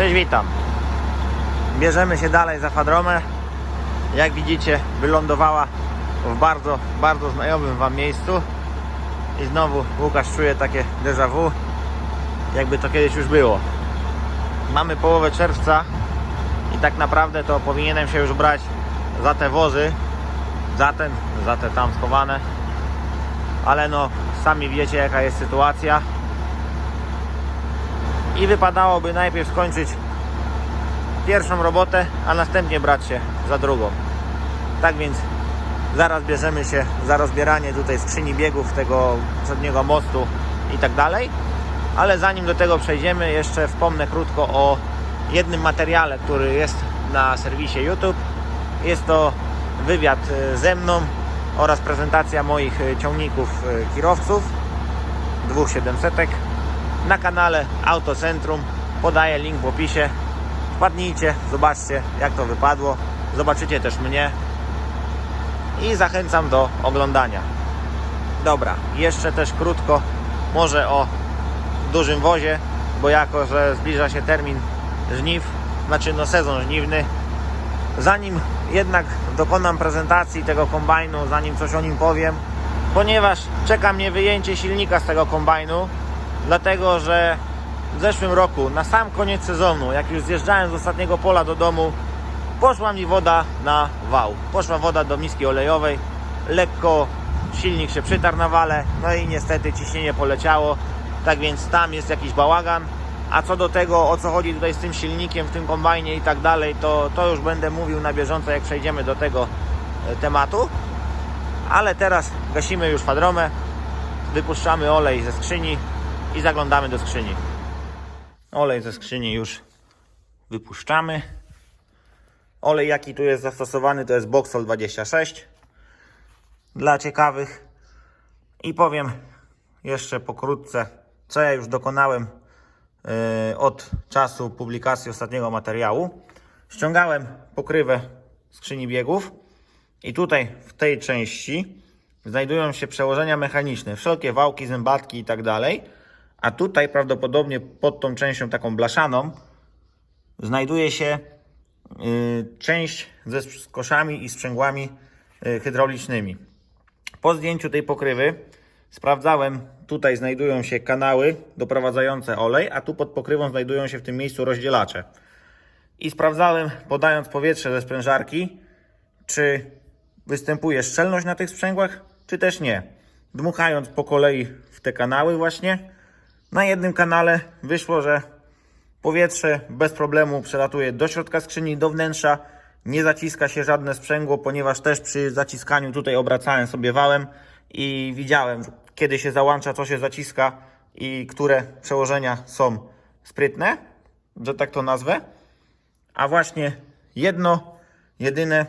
Cześć, witam. Bierzemy się dalej za Fadromę. Jak widzicie, wylądowała w bardzo, bardzo znajomym Wam miejscu. I znowu Łukasz czuje takie déjà vu, jakby to kiedyś już było. Mamy połowę czerwca i tak naprawdę to powinienem się już brać za te wozy, za ten, za te tam schowane. Ale no, sami wiecie jaka jest sytuacja. I wypadałoby najpierw skończyć pierwszą robotę, a następnie brać się za drugą. Tak więc zaraz bierzemy się za rozbieranie tutaj skrzyni biegów tego przedniego mostu i tak dalej. Ale zanim do tego przejdziemy, jeszcze wspomnę krótko o jednym materiale, który jest na serwisie YouTube. Jest to wywiad e, ze mną oraz prezentacja moich e, ciągników e, kierowców, dwóch 700 na kanale Autocentrum. Podaję link w opisie. Wpadnijcie, zobaczcie jak to wypadło. Zobaczycie też mnie i zachęcam do oglądania. Dobra, jeszcze też krótko może o dużym wozie, bo jako, że zbliża się termin żniw, znaczy no sezon żniwny, zanim jednak dokonam prezentacji tego kombajnu, zanim coś o nim powiem, ponieważ czeka mnie wyjęcie silnika z tego kombajnu, dlatego że w zeszłym roku, na sam koniec sezonu, jak już zjeżdżałem z ostatniego pola do domu, poszła mi woda na wał. Poszła woda do miski olejowej, lekko silnik się przytarł na wale, no i niestety ciśnienie poleciało, tak więc tam jest jakiś bałagan. A co do tego, o co chodzi tutaj z tym silnikiem, w tym kombajnie i tak dalej, to, to już będę mówił na bieżąco, jak przejdziemy do tego e, tematu. Ale teraz gasimy już fadromę, wypuszczamy olej ze skrzyni i zaglądamy do skrzyni. Olej ze skrzyni już wypuszczamy. Olej jaki tu jest zastosowany to jest Boxol 26 dla ciekawych. I powiem jeszcze pokrótce, co ja już dokonałem yy, od czasu publikacji ostatniego materiału. Ściągałem pokrywę skrzyni biegów i tutaj w tej części znajdują się przełożenia mechaniczne, wszelkie wałki, zębatki i tak dalej. A tutaj prawdopodobnie pod tą częścią taką blaszaną znajduje się y, część ze skoszami i sprzęgłami y, hydraulicznymi. Po zdjęciu tej pokrywy sprawdzałem, tutaj znajdują się kanały doprowadzające olej, a tu pod pokrywą znajdują się w tym miejscu rozdzielacze. I sprawdzałem, podając powietrze ze sprężarki, czy występuje szczelność na tych sprzęgłach, czy też nie. Dmuchając po kolei w te kanały właśnie, na jednym kanale wyszło, że powietrze bez problemu przelatuje do środka skrzyni, do wnętrza. Nie zaciska się żadne sprzęgło, ponieważ też przy zaciskaniu tutaj obracałem sobie wałem i widziałem, kiedy się załącza, co się zaciska i które przełożenia są sprytne, że tak to nazwę. A właśnie jedno, jedyne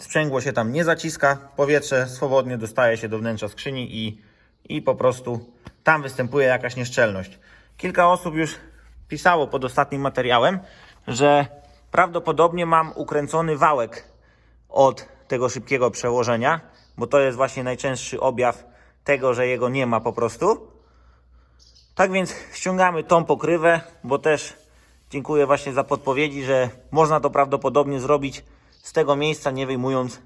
sprzęgło się tam nie zaciska, powietrze swobodnie dostaje się do wnętrza skrzyni i, i po prostu tam występuje jakaś nieszczelność. Kilka osób już pisało pod ostatnim materiałem, że prawdopodobnie mam ukręcony wałek od tego szybkiego przełożenia, bo to jest właśnie najczęstszy objaw tego, że jego nie ma po prostu. Tak więc ściągamy tą pokrywę, bo też dziękuję właśnie za podpowiedzi, że można to prawdopodobnie zrobić z tego miejsca, nie wyjmując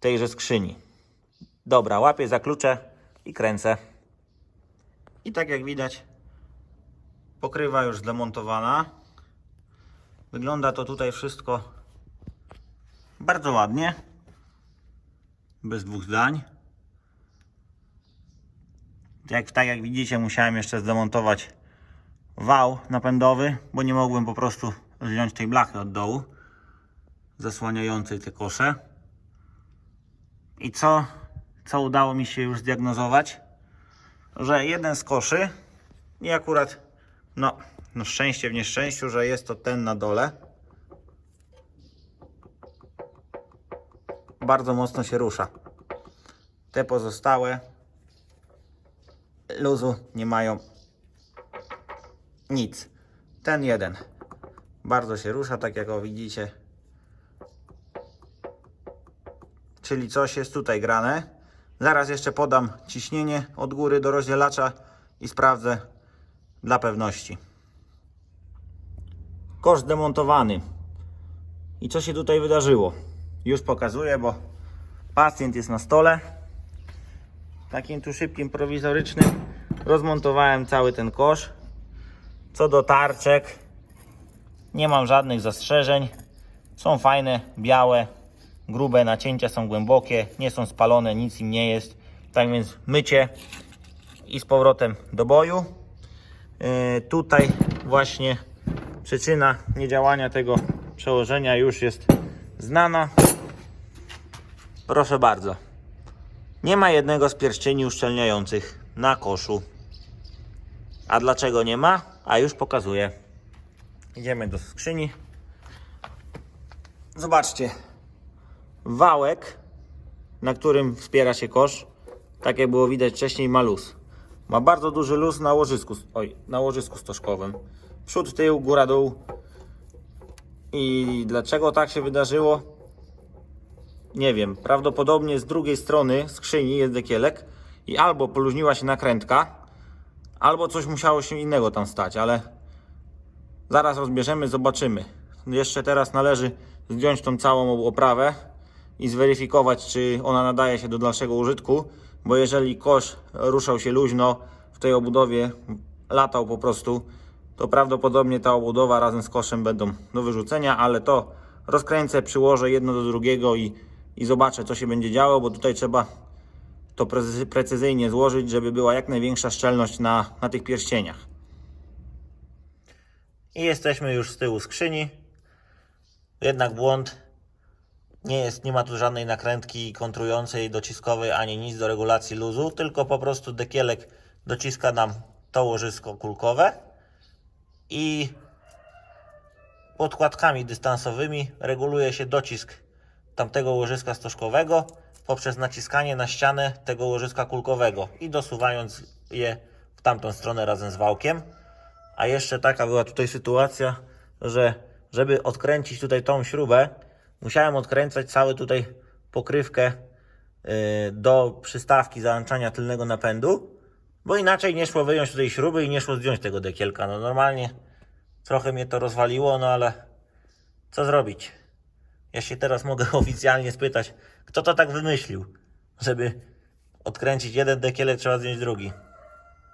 tejże skrzyni. Dobra, łapię za klucze i kręcę. I tak jak widać, pokrywa już zdemontowana. Wygląda to tutaj wszystko bardzo ładnie. Bez dwóch zdań. Jak, tak jak widzicie, musiałem jeszcze zdemontować wał napędowy, bo nie mogłem po prostu zdjąć tej blachy od dołu zasłaniającej te kosze. I co, co udało mi się już zdiagnozować? Że jeden z koszy i akurat no, no szczęście w nieszczęściu, że jest to ten na dole. Bardzo mocno się rusza. Te pozostałe luzu nie mają nic. Ten jeden bardzo się rusza, tak jak widzicie. Czyli coś jest tutaj grane. Zaraz jeszcze podam ciśnienie od góry do rozdzielacza i sprawdzę dla pewności. Kosz demontowany. I co się tutaj wydarzyło? Już pokazuję, bo pacjent jest na stole. Takim tu szybkim, prowizorycznym rozmontowałem cały ten kosz. Co do tarczek, nie mam żadnych zastrzeżeń. Są fajne, białe, grube, nacięcia są głębokie, nie są spalone, nic im nie jest. Tak więc mycie i z powrotem do boju. Yy, tutaj właśnie przyczyna niedziałania tego przełożenia już jest znana. Proszę bardzo. Nie ma jednego z pierścieni uszczelniających na koszu. A dlaczego nie ma? A już pokazuję. Idziemy do skrzyni. Zobaczcie. Wałek, na którym wspiera się kosz, tak jak było widać wcześniej, ma luz. Ma bardzo duży luz na łożysku, oj, na łożysku stożkowym. Przód, tył, góra, dół. I dlaczego tak się wydarzyło? Nie wiem. Prawdopodobnie z drugiej strony skrzyni jest dekielek i albo poluźniła się nakrętka, albo coś musiało się innego tam stać, ale zaraz rozbierzemy, zobaczymy. Jeszcze teraz należy zdjąć tą całą oprawę i zweryfikować, czy ona nadaje się do dalszego użytku, bo jeżeli kosz ruszał się luźno w tej obudowie, latał po prostu, to prawdopodobnie ta obudowa razem z koszem będą do wyrzucenia, ale to rozkręcę, przyłożę jedno do drugiego i, i zobaczę, co się będzie działo, bo tutaj trzeba to precy- precyzyjnie złożyć, żeby była jak największa szczelność na, na tych pierścieniach. I jesteśmy już z tyłu skrzyni. Jednak błąd. Nie jest, nie ma tu żadnej nakrętki kontrującej, dociskowej, ani nic do regulacji luzu, tylko po prostu dekielek dociska nam to łożysko kulkowe i podkładkami dystansowymi reguluje się docisk tamtego łożyska stożkowego poprzez naciskanie na ścianę tego łożyska kulkowego i dosuwając je w tamtą stronę razem z wałkiem. A jeszcze taka była tutaj sytuacja, że żeby odkręcić tutaj tą śrubę, musiałem odkręcać cały tutaj pokrywkę yy, do przystawki załączania tylnego napędu, bo inaczej nie szło wyjąć tutaj śruby i nie szło zdjąć tego dekielka. No normalnie trochę mnie to rozwaliło, no ale co zrobić? Ja się teraz mogę oficjalnie spytać, kto to tak wymyślił, żeby odkręcić jeden dekielek, trzeba zdjąć drugi.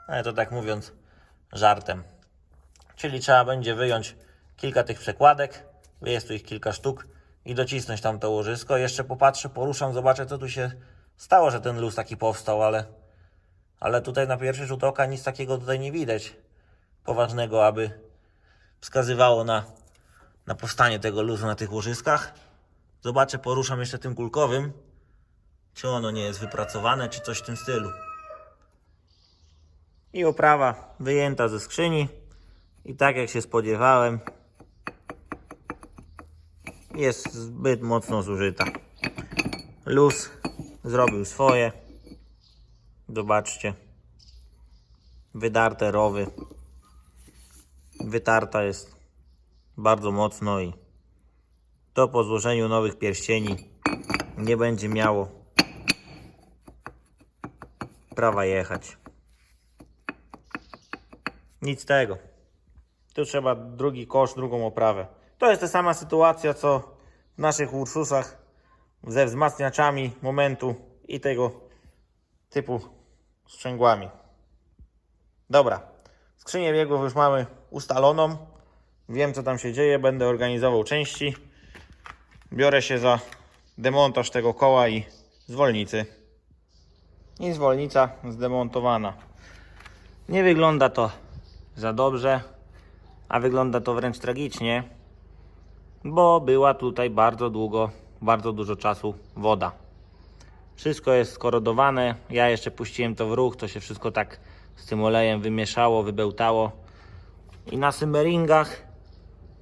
Ale to tak mówiąc żartem. Czyli trzeba będzie wyjąć kilka tych przekładek, jest tu ich kilka sztuk i docisnąć tam to łożysko. Jeszcze popatrzę, poruszam, zobaczę co tu się stało, że ten luz taki powstał, ale, ale tutaj na pierwszy rzut oka nic takiego tutaj nie widać poważnego, aby wskazywało na, na powstanie tego luzu na tych łożyskach. Zobaczę, poruszam jeszcze tym kulkowym, czy ono nie jest wypracowane, czy coś w tym stylu. I oprawa wyjęta ze skrzyni. I tak jak się spodziewałem, jest zbyt mocno zużyta. Luz zrobił swoje. Zobaczcie. Wydarte rowy. Wytarta jest bardzo mocno i to po złożeniu nowych pierścieni nie będzie miało prawa jechać. Nic tego. Tu trzeba drugi kosz, drugą oprawę. To jest ta sama sytuacja, co w naszych Ursusach ze wzmacniaczami momentu i tego typu sprzęgłami. Dobra, skrzynię biegów już mamy ustaloną. Wiem, co tam się dzieje, będę organizował części. Biorę się za demontaż tego koła i zwolnicy. I zwolnica zdemontowana. Nie wygląda to za dobrze, a wygląda to wręcz tragicznie, bo była tutaj bardzo długo, bardzo dużo czasu woda. Wszystko jest skorodowane. Ja jeszcze puściłem to w ruch, to się wszystko tak z tym olejem wymieszało, wybełtało. I na symeringach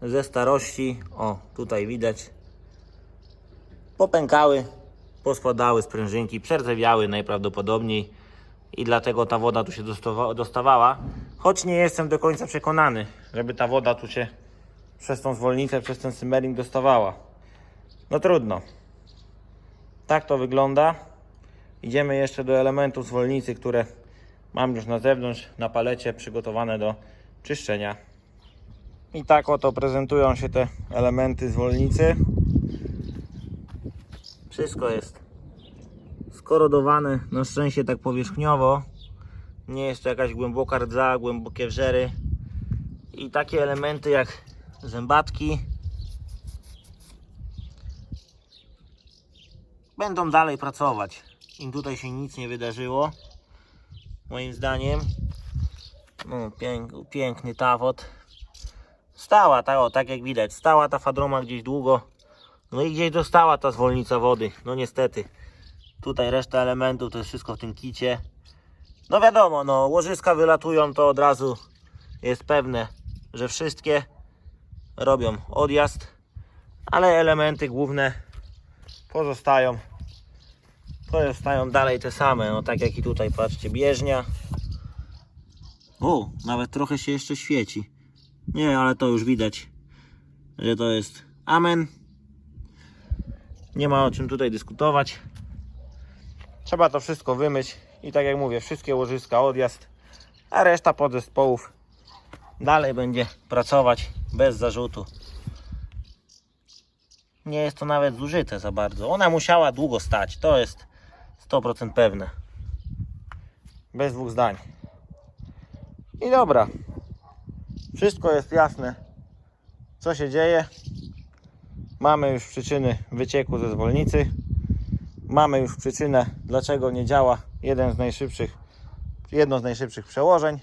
ze starości, o tutaj widać, popękały, pospadały sprężynki, przerdzewiały najprawdopodobniej i dlatego ta woda tu się dostawa- dostawała. Choć nie jestem do końca przekonany, żeby ta woda tu się przez tą zwolnicę, przez ten simmering dostawała. No trudno. Tak to wygląda. Idziemy jeszcze do elementów zwolnicy, które mam już na zewnątrz, na palecie, przygotowane do czyszczenia. I tak oto prezentują się te elementy zwolnicy. Wszystko jest skorodowane, na szczęście tak powierzchniowo. Nie jest to jakaś głęboka rdza, głębokie wrzery. I takie elementy jak zębatki będą dalej pracować. Im tutaj się nic nie wydarzyło, moim zdaniem. No, pięk, piękny tawot. Stała, ta, o, tak jak widać, stała ta fadroma gdzieś długo. No i gdzieś dostała ta zwolnica wody. No niestety. Tutaj reszta elementów to jest wszystko w tym kicie. No wiadomo, no łożyska wylatują, to od razu jest pewne, że wszystkie robią odjazd, ale elementy główne pozostają pozostają dalej te same, no tak jak i tutaj, patrzcie, bieżnia. O, nawet trochę się jeszcze świeci. Nie, ale to już widać, że to jest amen. Nie ma o czym tutaj dyskutować. Trzeba to wszystko wymyć i tak jak mówię, wszystkie łożyska odjazd, a reszta podzespołów dalej będzie pracować bez zarzutu. Nie jest to nawet zużyte za bardzo. Ona musiała długo stać, to jest 100% pewne. Bez dwóch zdań. I dobra. Wszystko jest jasne, co się dzieje. Mamy już przyczyny wycieku ze zwolnicy. Mamy już przyczynę, dlaczego nie działa jeden z najszybszych, jedno z najszybszych przełożeń.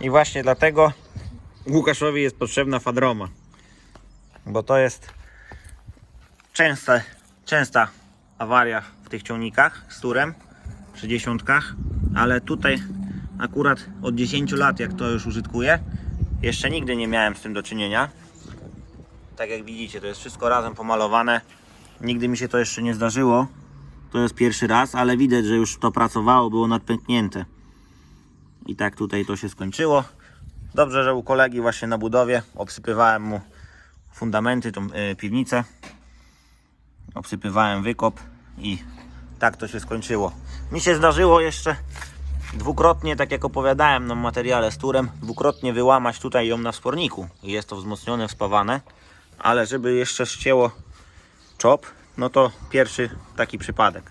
I właśnie dlatego Łukaszowi jest potrzebna fadroma. Bo to jest częsta, częsta awaria w tych ciągnikach z turem przy dziesiątkach, ale tutaj akurat od 10 lat jak to już użytkuję, jeszcze nigdy nie miałem z tym do czynienia. Tak jak widzicie, to jest wszystko razem pomalowane. Nigdy mi się to jeszcze nie zdarzyło. To jest pierwszy raz, ale widać, że już to pracowało, było nadpęknięte. I tak tutaj to się skończyło. Dobrze, że u kolegi właśnie na budowie obsypywałem mu fundamenty, tą y, piwnicę. Obsypywałem wykop i tak to się skończyło. Mi się zdarzyło jeszcze dwukrotnie, tak jak opowiadałem na materiale z turem, dwukrotnie wyłamać tutaj ją na wsporniku. Jest to wzmocnione, wspawane. Ale żeby jeszcze ścięło czop, no to pierwszy taki przypadek.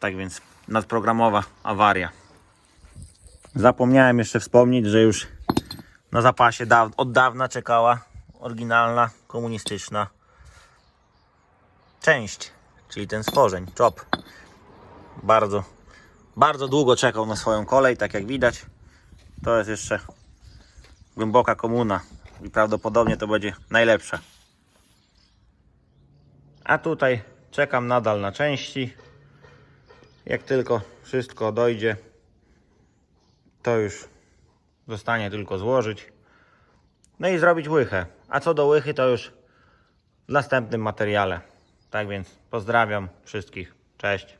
Tak więc nadprogramowa awaria. Zapomniałem jeszcze wspomnieć, że już na zapasie daw- od dawna czekała oryginalna komunistyczna część, czyli ten stworzeń, czop. Bardzo, bardzo długo czekał na swoją kolej, tak jak widać. To jest jeszcze głęboka komuna i prawdopodobnie to będzie najlepsza. A tutaj czekam nadal na części. Jak tylko wszystko dojdzie, to już zostanie tylko złożyć. No i zrobić łychę. A co do łychy, to już w następnym materiale. Tak więc pozdrawiam wszystkich. Cześć.